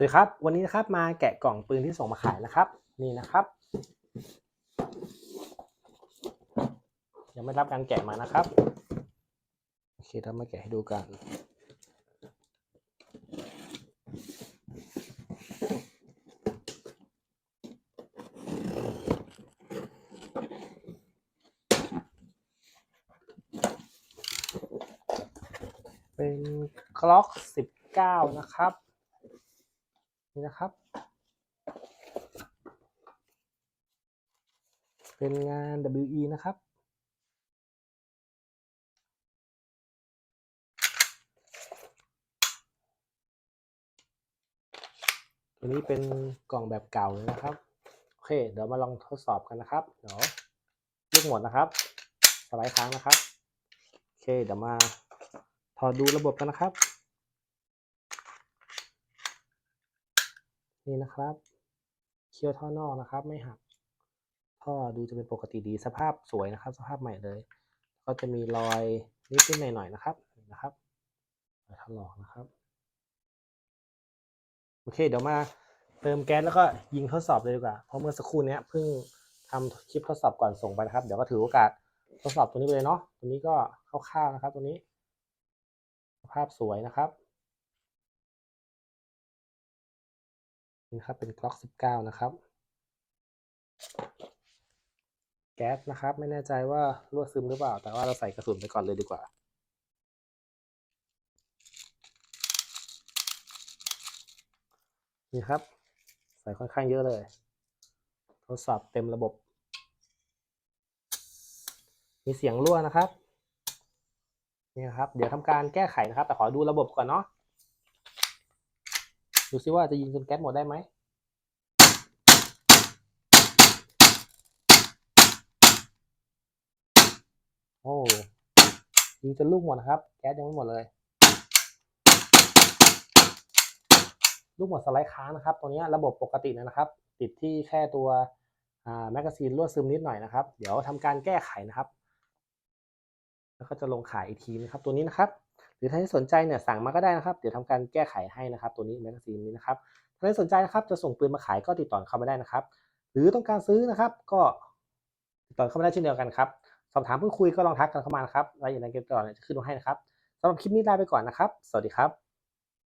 สวัสดีครับวันนี้นะครับมาแกะกล่องปืนที่ส่งมาขายนะครับ นี่นะครับ ยังไม่รับการแกะมานะครับโอเคเรามาแกะให้ดูกัน เป็นคล็อกสิบเก้านะครับ นี่นะครับ เป็นงาน WE นะครับ ตัวนี้เป็นกล่องแบบเก่าเลยนะครับ โอเค เดี๋ยวมาลองทดสอบกันนะครับ เดี๋ยวลูกหมดนะครับสไลด์ค้างนะครับ โอเค เดี๋ยวมาถอดดูระบบกันนะครับ นี่นะครับ เคี่ยวท่อนอกนะครับ ไม่หัก ท่อดูจะเป็นปกติดีสภาพสวยนะครับ สภาพใหม่เลย ก็จะมีรอยนิดๆหน่อยๆนะครับนะครับรอยถลอกนะครับ โอเค เดี๋ยวมาเติมแก๊สแล้วก็ยิงทดสอบเลยดีกว่า เพราะเมื่อสักครู่เนี้ยเพิ่งทำคลิปทดสอบก่อนส่งไปนะครับ เดี๋ยวก็ถือโอกาสทดสอบตัวนี้ไปเลยเนาะ ตัวนี้ก็คร่าวๆนะครับ ตัวนี้สภาพสวยนะครับ นี่ครับเป็นกล็อก19นะครับ แก๊สนะครับ ไม่แน่ใจว่ารั่วซึมหรือเปล่า แต่ว่าเราใส่กระสุนไปก่อนเลยดีกว่านี่ครับ ใส่ค่อนข้างเยอะเลย ทดสอบเต็มระบบ มีเสียงรั่วนะครับ นี่ครับ เดี๋ยวทำการแก้ไขนะครับ แต่ขอดูระบบก่อนเนาะ ดูซิว่าจะยิงจนแก๊สหมดได้ไหมโอ้ยิงจนลูกหมดนะครับ แก๊สยังไม่หมดเลย ลูกหมดสไลด์ค้างนะครับ ตัวนี้ระบบปกตินะครับ ติดที่แค่ตัวแมกกาซีนรั่วซึมนิดหน่อยนะครับ เดี๋ยวทำการแก้ไขนะครับ แล้วก็จะลงขายอีกทีนะครับ ตัวนี้นะครับ หรือถ้าที่สนใจเนี่ยสั่งมาก็ได้นะครับ เดี๋ยวทำการแก้ไขให้นะครับ ตัวนี้แมกกาซีนนี้นะครับ ถ้าที่สนใจนะครับจะส่งปืนมาขายก็ติดต่อเข้ามาได้นะครับ หรือต้องการซื้อนะครับ ก็ติดต่อเข้ามาได้เช่นเดียวกันครับ สอบถามพูดคุยก็ลองทักกันเข้ามานะครับรายละเอียดในเกมต่อเนี่ยจะขึ้นมาให้นะครับสำหรับคลิปนี้ลาไปก่อนนะครับ สวัสดีครับ